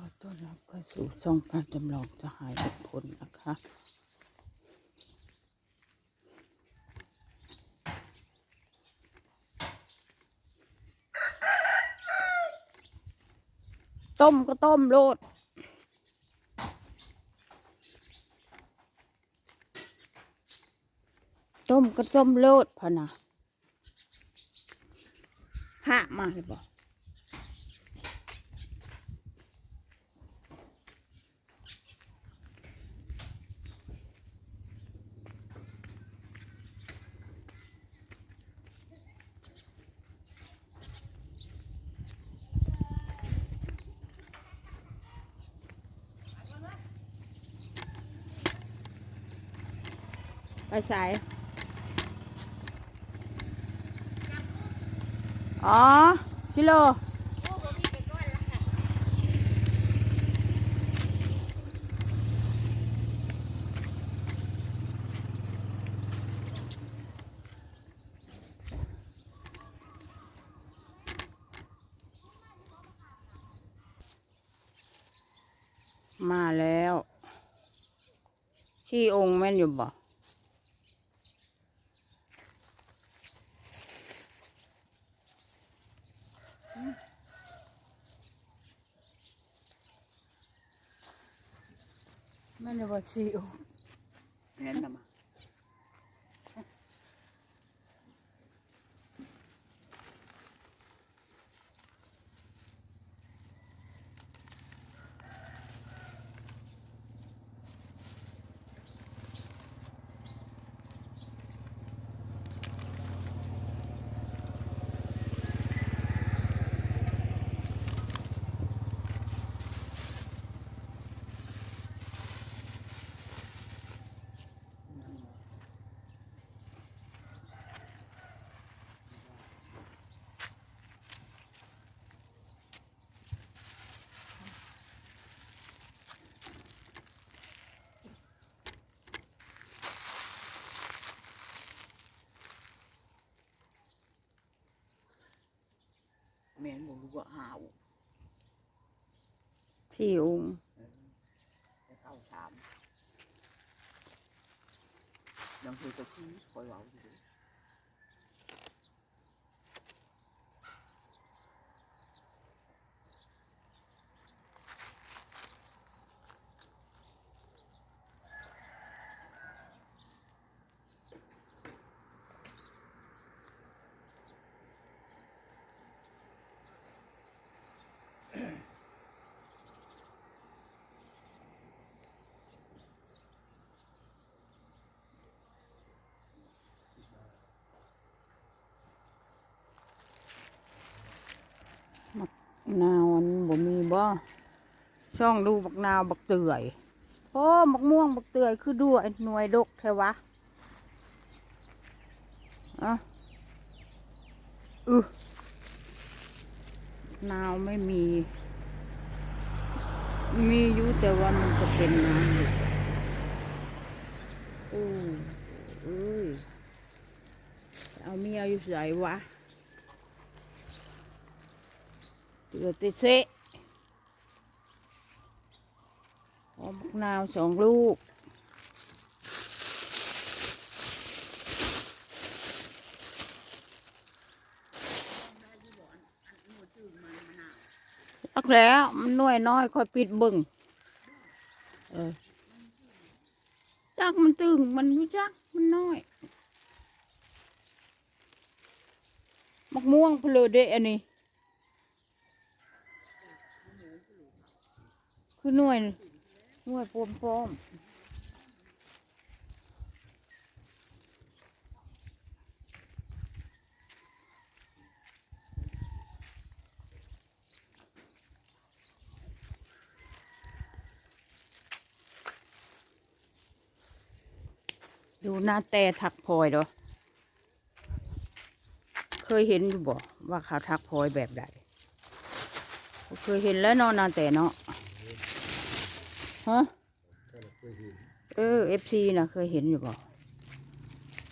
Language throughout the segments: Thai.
อต้อนรับเข้าสู่ช่องการจำลองสหายบุคคลนะคะ ต้มก็ต้มโลดต้มก็ต้มโลดพะนะหะมาเลยบอก ไปสาย อ๋อชิโลมาแล้ว ที่องค์แม่นอยู่บ่ ม่นจะบ่ที่องค์นั่นน่ะมา แม่นบ่รู้ว่าหาวที่องค์จะเข้าถามยังคือจะขี้คอยเว้าอยู่ นาวอันบ่มีบ่ช่องดูบักนาวบักเตื่อยโอ้บักม่วงบักเตื่อยคือด้วยหน่วยดกแท้วะอะอือนาวไม่มี มีอยู่แต่ว่ามันจะเป็นน้ำอยู่อู้เอ้ยเอาเมียอยู่ใส่วะ เตือติเซหอมมะนาวสองลูกอักแล้วมันน้อยน้อยค่อยปิดบึงเออจักมันตึงมันรู้จักมันน้อยมักม่วงเพลอเดอันนี้ คือหน่วยหน่วยปมปอมดูหน้าแต่ทักพลอยเด้อเคยเห็นอยู่บ่ว่าเขาทักพลอยแบบใดเคยเห็นแล้วนาะหนาแต่เนาะ ฮะเออเอฟซีนะเคยเห็นอยู่บ่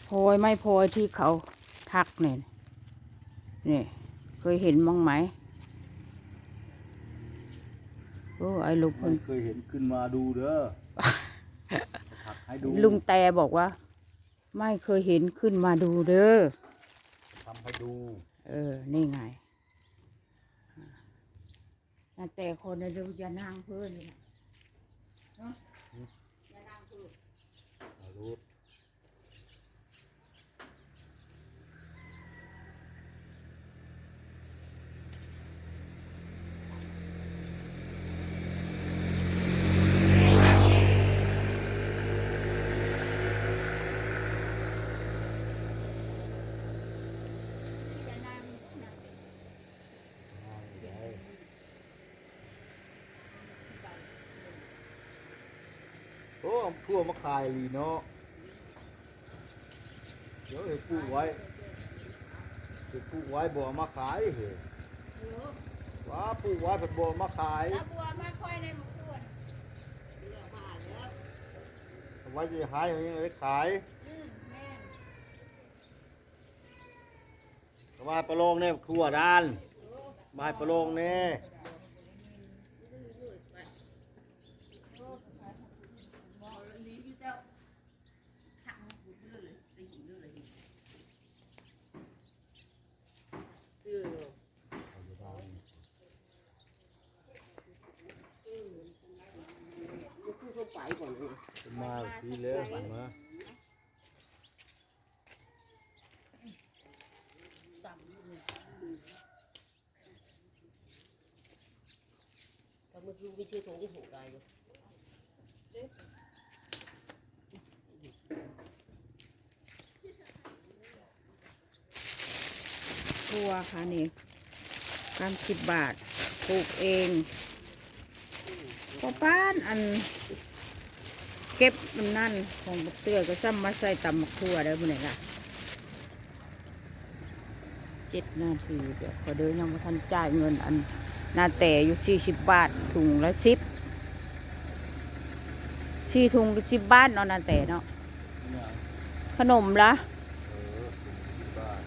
พลอยไม่พลอยที่เขาทักเนี่ยนี่เคยเห็นมั้งไหมโอ้ไอ้ลุงมันเคยเห็นขึ้นมาดูเด้อถักให้ดูลุงแต่บอกว่า ไม่เคยเห็นขึ้นมาดูเด้อทำให้ดู เออ นี่ไงอ่าแต่คนนะดูอย่านั่งเพื่อน อย่านั่งเพื่อนเอารู้อ โอ้ทั่วมะขายลีเนาะเดี๋ยวเห็ดปลูกไว้เห็ดปลูกไว้บ่เอามาขายเหรอว้าปลูกไว้ผัดบ่เอามาขายแล้วบัวมาค่อยในหมู่บ้านเอาไว้จะหายเอายังไงได้ขายอืมแม่นเอามาประโลงเนี่ยครัวด้านมาให้ประโลงเนี่ย มาทีแล้วมาแต่เมื่อกี้ไม่ใช่ตรงที่หกได้อยู่บัวค่ะนี่สามสิบบาทปลูกเองพอป้านอัน เก็บมันนั่นของบักเตือก็ซ้ำมาใส่ตำมักทั่วได้บ่ไหนล่ะเจ็ดนาทีเดี๋ยวขอเดินยังไม่ทันจ่ายเงินอันนาแต่อยู่สี่สิบบาทถุงละสิบสี่ถุงสิบบาทเนาะนาแต่เนาะขนมละ เออสิบบาท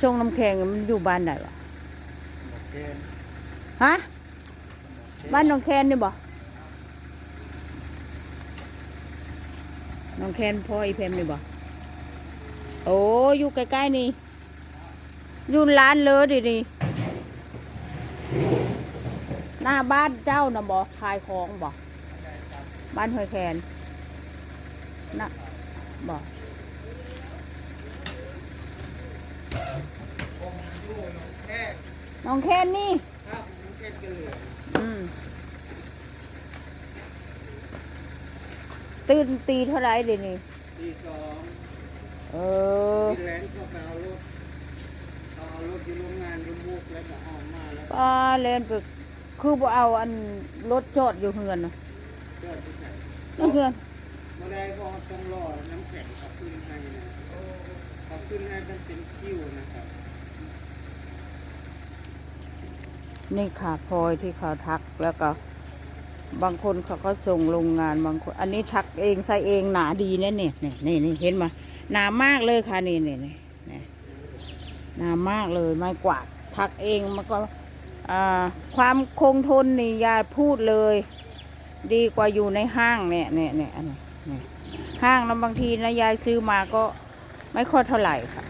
ช่วงน้ำแข็งมันอยู่บ้านไหนวะโอเคฮะบ้านน้องแคนนี่บ่น้องแคนพ่ออีเพมนี่บ่โอ้อยู่ใกล้ๆนี่อยู่ร้านเลยดินี่หน้าบ้านเจ้าน่ะบ่ขายของบ่บ้านหอยแคนนะบ่ น้องแคนนี่อืมตื่นตีเท่าไรเดี๋ยวนี้ตีสองเออที่แลนด์เขาไปเอารถเขาเอารถที่โรงงานยมุกแล้วก็ออกมาแล้วป้าเล่นไปคือบ่เอาอันรถจอดอยู่เฮือนน่ะเดินไปใส่นั่นเฮือนมาได้พอต้องรอน้ำแข็งเขาขึ้นให้นะเขาขึ้นให้มันเป็นคิวนะครับ นี่ค่ะพลอยที่เขาทักแล้วก็ บางคนเขาก็ส่งโรงงานบางคน อันนี้ทักเองใส่เองหนาดีนะเนี่ยนี่นี่นี่เห็นไหมหนามากเลยค่ะนี่นี่นี่นี่หนามากเลยไม้กวาดทักเองมันก็ความคงทนนี่อย่าพูดเลย ดีกว่าอยู่ในห้างเนี่ยเนี่ยเนี่ยอันนี้ห้างนะบางทีนะยายซื้อมาก็ไม่ค่อยเท่าไหร่ค่ะ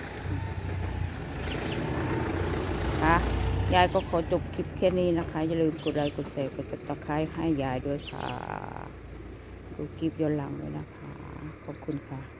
ค่ะ ยายก็ขอจบคลิปแค่นี้นะคะ อย่าลืมกดไลค์กดแชร์กดติดตามให้ยายด้วยค่ะ ดูคลิปย้อนหลังเลยนะคะ ขอบคุณค่ะ